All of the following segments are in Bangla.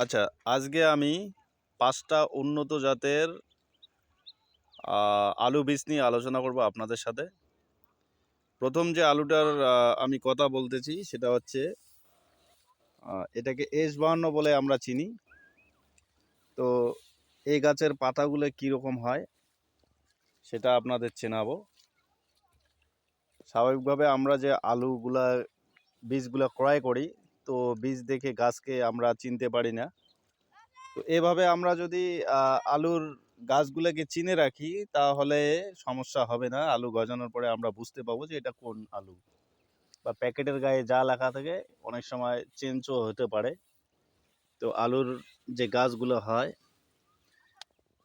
আচ্ছা আজকে আমি পাঁচটা উন্নত জাতের আলু বীজ নিয়ে আলোচনা করব আপনাদের সাথে। প্রথম যে আলুটার আমি কথা বলতেছি সেটা হচ্ছে এটাকে এস বাহান্ন বলে আমরা চিনি। তো এই গাছের পাতাগুলো কীরকম হয় সেটা আপনাদের চেনাবো। স্বাভাবিকভাবে আমরা যে আলুগুলা, বীজগুলো ক্রয় করি তো বীজ দেখে গাছকে আমরা চিনতে পারি না। তো এভাবে আমরা যদি আলুর গাছগুলোকে চিনে রাখি, তাহলে সমস্যা হবে না। আলু গজানোর পরে আমরা বুঝতে পাবো যে এটা কোন আলু। বা প্যাকেটের গায়ে যা লেখা থাকে, অনেক সময় চেঞ্জও হতে পারে। তো আলুর যে গাছগুলো হয়,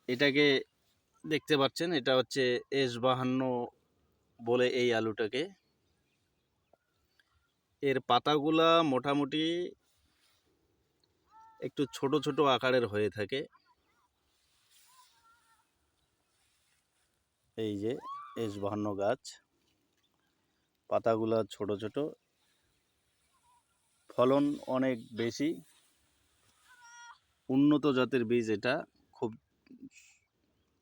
এটাকে দেখতে পাচ্ছেন, এটা হচ্ছে এস বাহান্ন বলে এই আলুটাকে। এর পাতাগুলা মোটামুটি একটু ছোট ছোট আকারের হয়ে থাকে। এই যে এস বাহান্ন গাছ, পাতাগুলা ছোট ছোট। ফলন অনেক বেশি। উন্নত জাতের বীজ এটা, খুব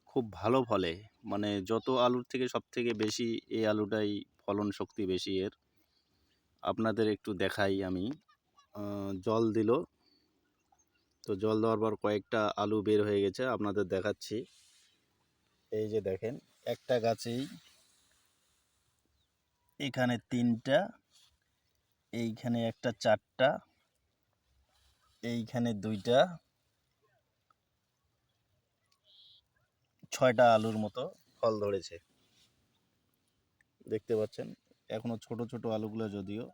খুব ভালো ফলে। মানে যত আলুর থেকে সব থেকে বেশি এই আলুটাই ফলন শক্তি বেশি এর। আপনাদের একটু দেখাই আমি। জল দিল। তো জল দেওয়ার পর কয়েকটা আলু বের হয়ে গেছে, আপনাদের দেখাচ্ছি। এই যে দেখেন, একটা গাছেই এখানে তিনটা, এইখানে একটা চারটা, এইখানে দুইটা, ছয়টা আলুর মতো ফল ধরেছে। দেখতে পাচ্ছেন? এখনও ছোট ছোট আলুগুলো যদিও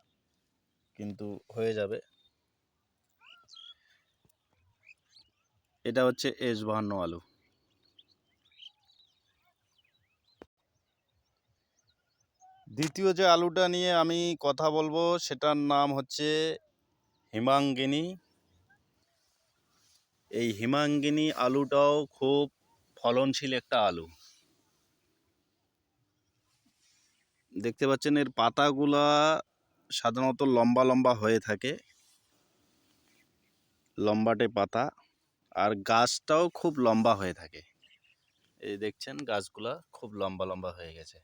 কিন্তু হয়ে যাবে। এটা হচ্ছে এস বাহান্ন আলু। দ্বিতীয় যে আলুটা নিয়ে আমি কথা বলব সেটার নাম হচ্ছে হিমাঙ্গিনী। এই হিমাঙ্গিনী আলুটাও খুব ফলনশীল একটা আলু। দেখতে পাচ্ছেন এর পাতাগুলা সাধারণত লম্বা লম্বা হয়ে থাকে। লম্বাটে পাতা। আর গাছটাও খুব লম্বা হয়ে থাকে। এই দেখছেন গাছগুলা খুব লম্বা লম্বা হয়ে গেছে।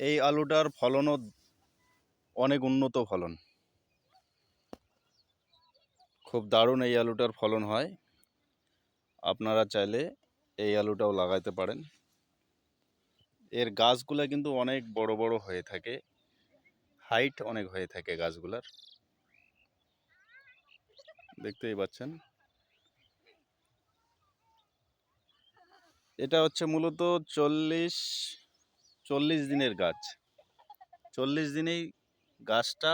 এই আলুটার ফলনও অনেক উন্নত ফলন। খুব দারুণ এই আলুটার ফলন হয়। আপনারা চাইলে এই আলুটাও লাগাইতে পারেন। এর গাছগুলা কিন্তু অনেক বড় বড় হয়ে থাকে। হাইট অনেক হয়ে থাকে গাছগুলার। দেখতেই পাচ্ছেন। এটা হচ্ছে মূলত চল্লিশ চল্লিশ দিনের গাছ। চল্লিশ দিনেই গাছটা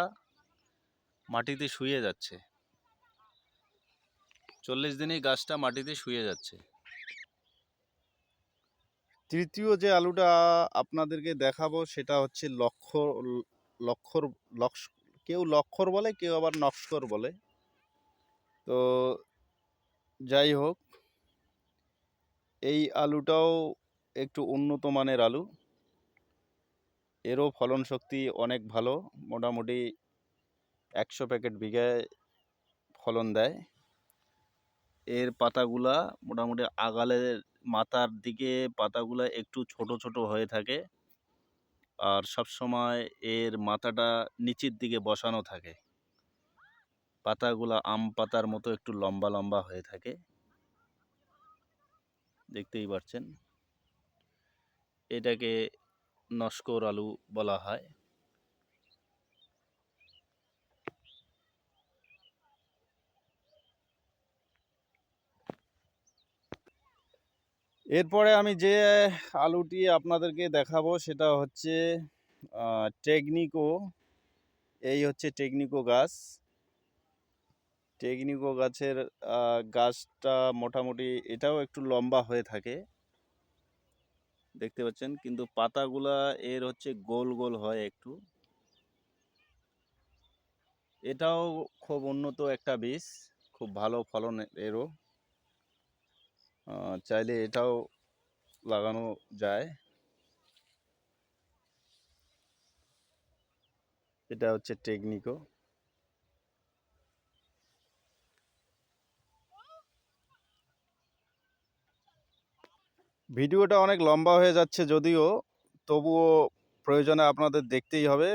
মাটিতে শুয়ে যাচ্ছে। চল্লিশ দিনেই গাছটা মাটিতে শুয়ে যাচ্ছে। তৃতীয় যে আলুটা আপনাদেরকে দেখাবো, সেটা হচ্ছে লক্ষ্য লক্ষর, লক্ষ, কেউ লক্ষর বলে, কেউ আবার নস্কর বলে। তো যাই হোক, এই আলুটাও একটু উন্নত মানের আলু। এরও ফলন শক্তি অনেক ভালো, মোটামুটি একশো প্যাকেট বিঘায় ফলন দেয়। এর পাতাগুলা মোটামুটি আগালের মাথার দিকে পাতাগুলা একটু ছোট ছোট হয়ে থাকে। আর সব সময় এর মাথাটা নিচের দিকে বসানো থাকে। পাতাগুলা আম পাতার মতো একটু লম্বা লম্বা হয়ে থাকে। দেখতেই পাচ্ছেন এটাকে নস্কর আলু বলা হয়। এরপরে আমি যে আলুটি আপনাদেরকে দেখাবো সেটা হচ্ছে টেকনিকো এই হচ্ছে টেকনিকো গাছ। টেকনিকো গাছের গাছটা মোটামুটি এটাও একটু লম্বা হয়ে থাকে। দেখতে পাচ্ছেন? কিন্তু পাতাগুলা এর হচ্ছে গোল গোল হয় একটু। এটাও খুব উন্নত একটা বীজ। খুব ভালো ফলন এরও। চাইলে এটাও লাগানো যায়। এটা হচ্ছে টেকনিকো। ভিডিওটা অনেক লম্বা হয়ে যাচ্ছে যদিও, তবুও প্রয়োজনে আপনাদের দেখতেই হবে।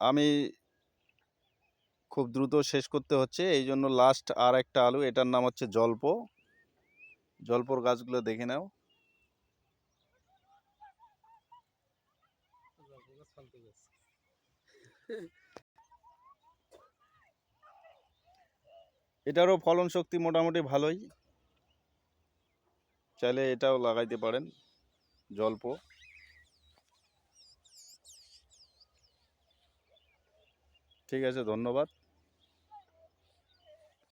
আমি খুব দ্রুত শেষ করতে হচ্ছে। এই জন্য লাস্ট আর একটা আলু, এটার নাম হচ্ছে জল্প। জল্পর গাছগুলো দেখে নাও। এটারও ফলন শক্তি মোটামুটি ভালোই। চাইলে এটাও লাগাইতে পারেন, জল্প। ঠিক আছে, ধন্যবাদ।